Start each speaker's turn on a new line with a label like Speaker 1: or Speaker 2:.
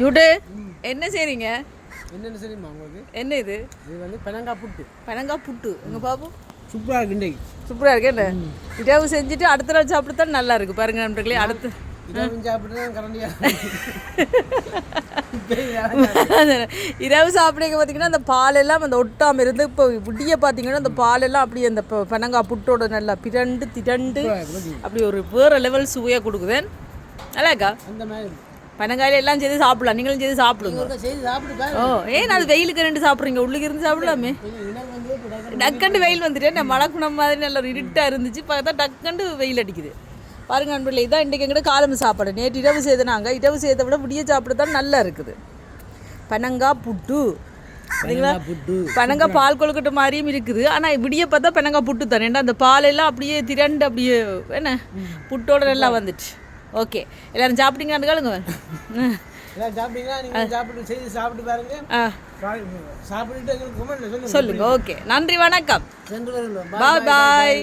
Speaker 1: யுடு என்ன செய்றீங்க?
Speaker 2: என்னென்ன தெரியுமா உங்களுக்கு?
Speaker 1: என்ன இது?
Speaker 2: இது வந்து பெனங்கா புட்டு.
Speaker 1: பனங்காய் புட்டு. எங்க பாப்போம்
Speaker 2: சூப்பராக இருக்கு இன்றைக்கு.
Speaker 1: சூப்பராக இருக்கு என்ன? இரவு செஞ்சுட்டு அடுத்த நாள் சாப்பிட்டு நல்லா இருக்கு பாருங்க நண்பர்களே அடுத்து. இரவு சாப்பிடுங்க பார்த்தீங்கன்னா அந்த பாலெல்லாம் அந்த ஒட்டாமல் இருந்து இப்போ விடிய பார்த்தீங்கன்னா அந்த பாலெல்லாம் அப்படியே அந்த பனங்காய் புட்டோட நல்லா பிரண்டு திரண்டு அப்படி ஒரு வேற லெவல் சுவையாக கொடுக்குதேன். நல்லாக்கா
Speaker 2: அந்த மாதிரி.
Speaker 1: பனங்காயில எல்லாம் செய்து சாப்பிடலாம். நீங்களும் செய்து சாப்பிடுங்க.
Speaker 2: செய்து
Speaker 1: ஓ ஏன் அது வெயிலுக்கு ரெண்டு சாப்பிட்றீங்க? உள்ளுக்கு இருந்து சாப்பிடலாமே. டக்கண்டு வெயில் வந்துட்டு நான் மழை குணம் மாதிரி நல்ல இருட்டாக இருந்துச்சு. பார்த்தா டக்கண்டு வெயில் அடிக்குது. பாருங்க நண்பர்களே இதான் இன்றைக்கி எங்கிட்ட காலம் சாப்பாடு. நேற்று இரவு செய்தனாங்க இரவு செய்ததை விட விடிய சாப்பிட தான் நல்லா இருக்குது. பனங்காய் புட்டு. சரிங்களா? பனங்காய் பால் கொழுக்கட்டை மாதிரியும் இருக்குது. ஆனால் விடிய பார்த்தா பனங்காய் புட்டு தானே ஏன்னா அந்த பாலெல்லாம் அப்படியே திரண்டு அப்படியே என்ன புட்டோட நல்லா வந்துட்டு. ஓகே. எல்லாரும் சாப்பிட்டீங்களான்னு கேளுங்க.
Speaker 2: எல்லாம் சாப்பிட்டீங்களா? நீங்கள் சாப்பிட்டு செய்து சாப்பிட்டு பாருங்க. சாப்பிட்டுட்டு எங்களுக்கு சொல்லுங்க.
Speaker 1: ஓகே. நன்றி வணக்கம். பாய் பாய்